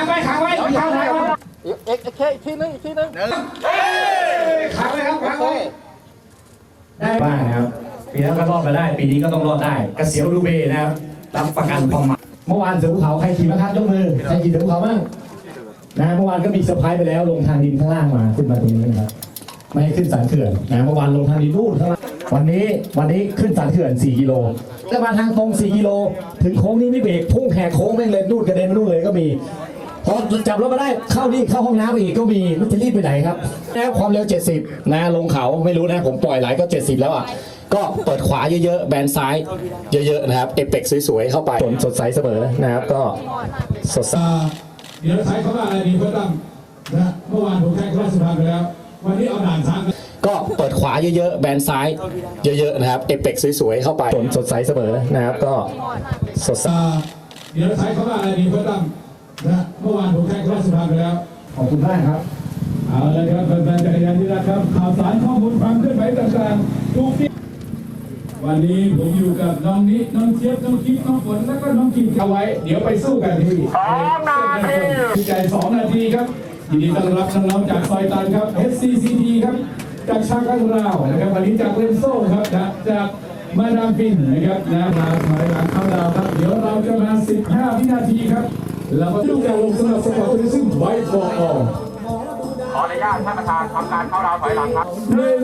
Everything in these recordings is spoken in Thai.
ขังไว้ขังไว้ขังไว้เอ็กเอ็กเคอีกทีนึงอีกทีนึงขังไว้ครับขังไว้บ้างนะครับปีนั้นก็รอดมาได้ ปีนี้ก็ต้องรอดได้กระเสียวดูเบนะครับรับประกันความมันเมื่อวานเสือภูเขาใครขี่มาครับยกมือใครขี่เสือภูเขาบ้างนะเมื่อวานก็มีเซอร์ไพรส์ไปแล้วลงทางดินข้างล่างมาขึ้นมาตรงนี้นะครับไม่ให้ขึ้นสันเขื่อนนะเมื่อวานลงทางดินนู่นข้างล่างวันนี้วันนี้ขึ้นสันเขื่อน 4 กิโลแล้วมาทางตรง 4 กิโล ถึงโค้งนี้ไม่เบรกพุ่งแหกโค้งแม่งเลยนู่นกระเด็นไปนู่นเลยก็มี พอจับรถมาได้เข้านี่เข้าห้องน้ำอีกก็มีมันจะรีบไปไหนครับแล้วความเร็ว 70 นะลงเขาไม่รู้นะ ผมปล่อยไหลก็ 70 แล้วอะก็เปิดขวาเยอะๆ แบนซ้ายเยอะๆนะครับ เอเปกสวยๆ เข้าไปสดสดใสเสมอนะครับ ก็สดใสเดี๋ยวใช้คำว่าอะไรดีเพื่อนตั้มนะเมื่อวานผมแข่งราชพัฒน์ไปแล้ววันนี้เอาด่านช้างก็เปิดขวาเยอะๆแบนซ้ายเยอะๆนะครับเอเปกสวยๆเข้าไปสดสดใสเสมอนะครับก็สดใสเดี๋ยวใช้คำว่าอะไรดีเพื่อนตั้ม นะเมื่อวานผมแข่งราชพัฒน์ไปแล้ว ขอบคุณมากครับ เอาละครับแฟนๆจักรยานที่รักครับ ข่าวสารข้อมูลความเคลื่อนไหวต่างๆทุกที่วันนี้ผมอยู่กับน้องนิน้องเจี๊ยบน้องกิ๊กน้องฝนแล้วก็น้องกิมเอาไว้ เดี๋ยวไปสู้กันที่สองนาทีพี่ใจสองนาทีครับยินดีต้อนรับน้องๆจากซอยตันครับ SCCT ครับจากชากังราวนะครับวันนี้จากเลนโซ่ครับนะจากมาดามฟินนะครับนะมาถอยหลังเข้าดาวครับ เดี๋ยวเราจะมา 15 วินาทีครับ เรามาดูการลงสนามสปอร์ตทัวริซึมไวท์ฟอร์ออขออนุญาตท่านประธานทำการเข้าราวถอยหลังครับหนึ่ง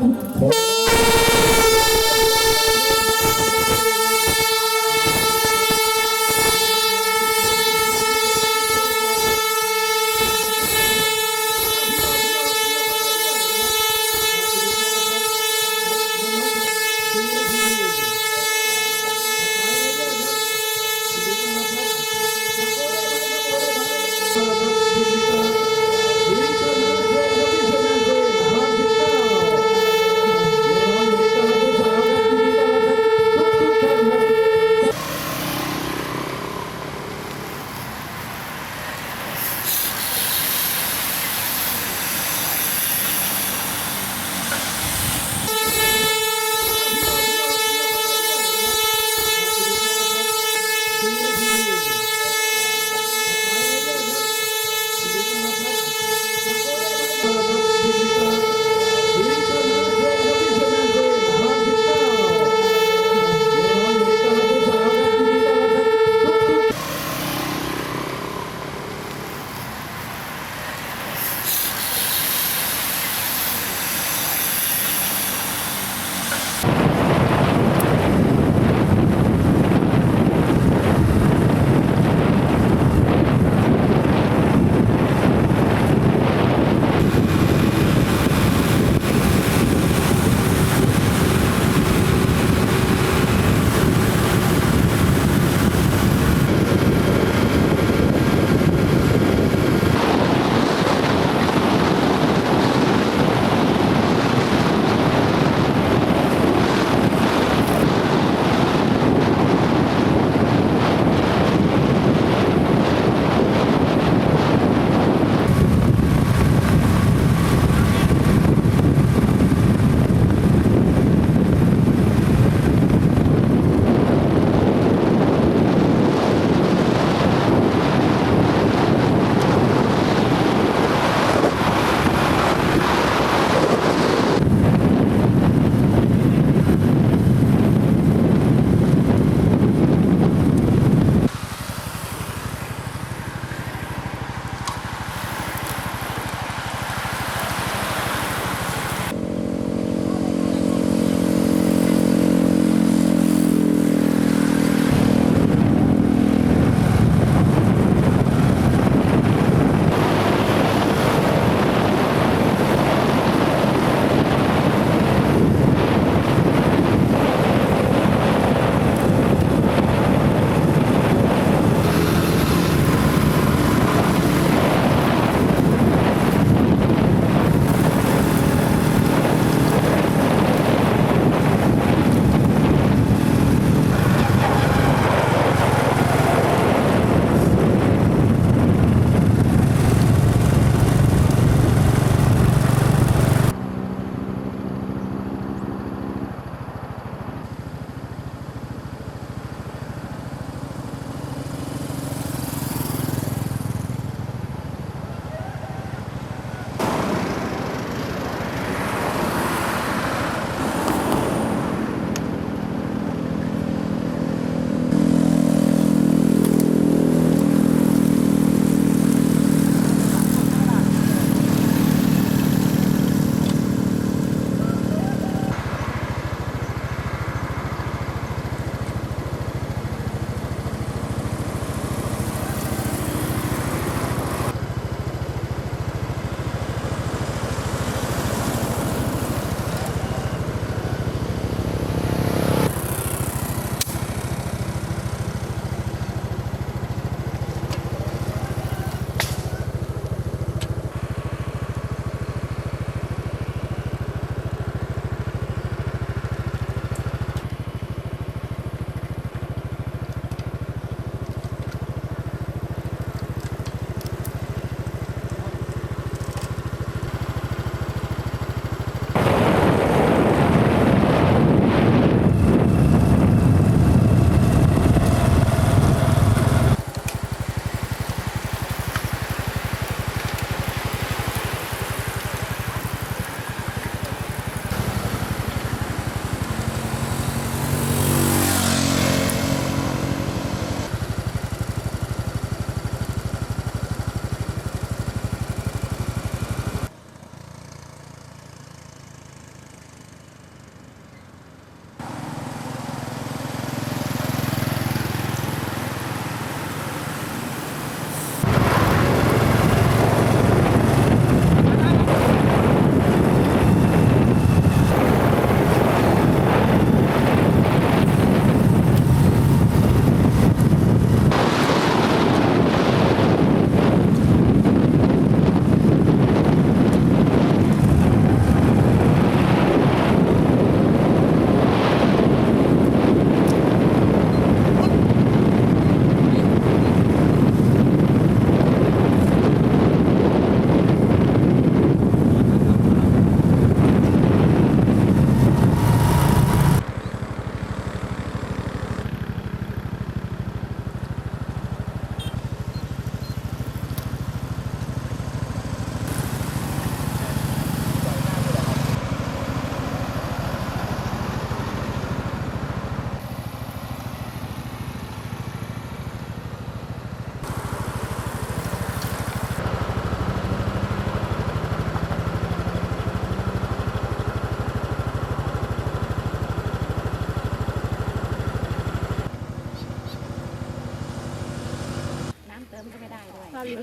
ข้าวลิ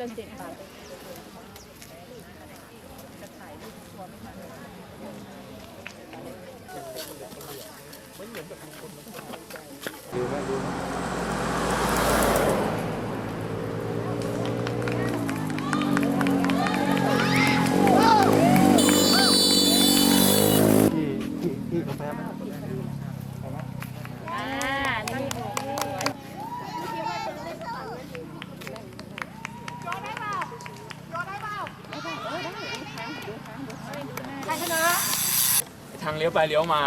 ลี้ยวไปเลี้ยวมา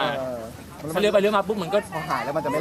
ถ้าเลี้ยวไปเลี้ยวมาปุ๊บมันก็ พอหายแล้วมันจะไม่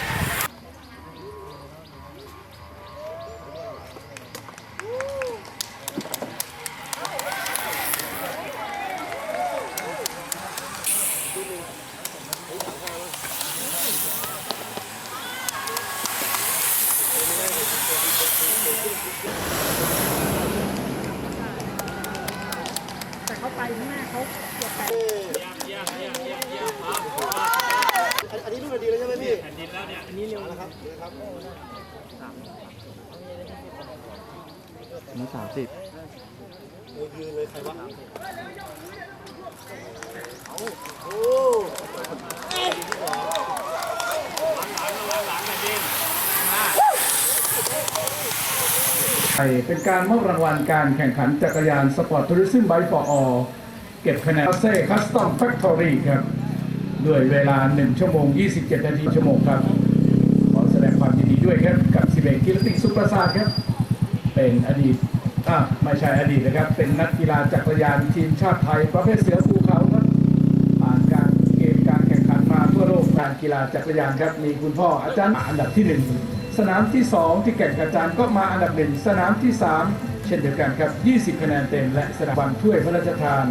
นดีแล้วใช่ไหมพี่แผ่นดินแล้วเนี่ย อันนี้เร็วแล้วครับครับนี่สามสิบยืนเลยใครวะเอาโอ้เป็นการมอบรางวัลการแข่งขันจักรยานสปอร์ตทัวริซึมไบค์ฟอร์อ เก็บคะแนนเซ่คัสตอมแฟคทอรี่ครับ ด้วยเวลา 1 ชั่วโมง 27 นาทีชั่วโมงครับ ขอแสดงความยินดีด้วยครับ กับสิเบกกิรติสุประสาทครับ เป็นอดีตอะไม่ใช่อดีตนะครับ เป็นนักกีฬาจักรยานทีมชาติไทย ประเภทเสือภูเขาครับ ผ่านการเกณฑ์การแข่งขันมาทั่วโลกการกีฬาจักรยานครับ มีคุณพ่ออาจารย์อันดับที่หนึ่งสนามที่สองที่แก่งกระจานก็มาอันดับหนึ่งสนามที่สามเช่นเดียวกันครับ 20 คะแนนเต็มและสนามบันถ้วยพระราชทาน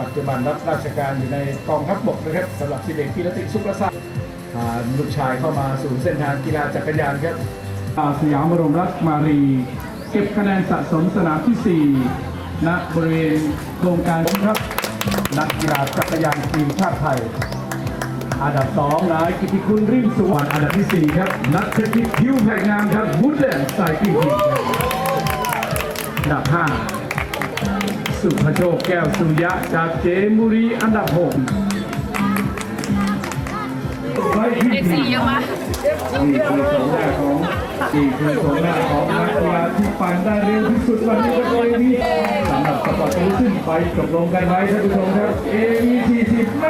ปัจจุบันรับราชการอยู่ในกองทัพบกนะครับสำหรับสิเด็กกีรติสุประสาทพาลูกชายเข้ามาสู่เส้นทางกีฬาจักรยานครับอาสยามบรมราชมารี เก็บคะแนนสะสมสนามที่ 4 ณบริเวณโครงการครับ นักกีฬาจักรยานทีมชาติไทย อันดับสองนายกิติคุณริมสุวรรณอันดับที่ 4 ครับ นักเทคนิคผิวแผ่งามครับบุดแลนด์ไซคลิงทีมอันดับ 5 สุภโชคแก้วสุริยะจากเจมุรีอันดับ6เด็กสี่ยังวะนี่คือโฉมหน้าของนี่คือโฉมหน้าของนักกีฬาที่ปั่นได้เร็วที่สุดวันนี้ก็เลยนี้สำหรับสปอร์ตเทลิซึ่งไปจบลงกันไว้ท่านผู้ชมครับ AVTC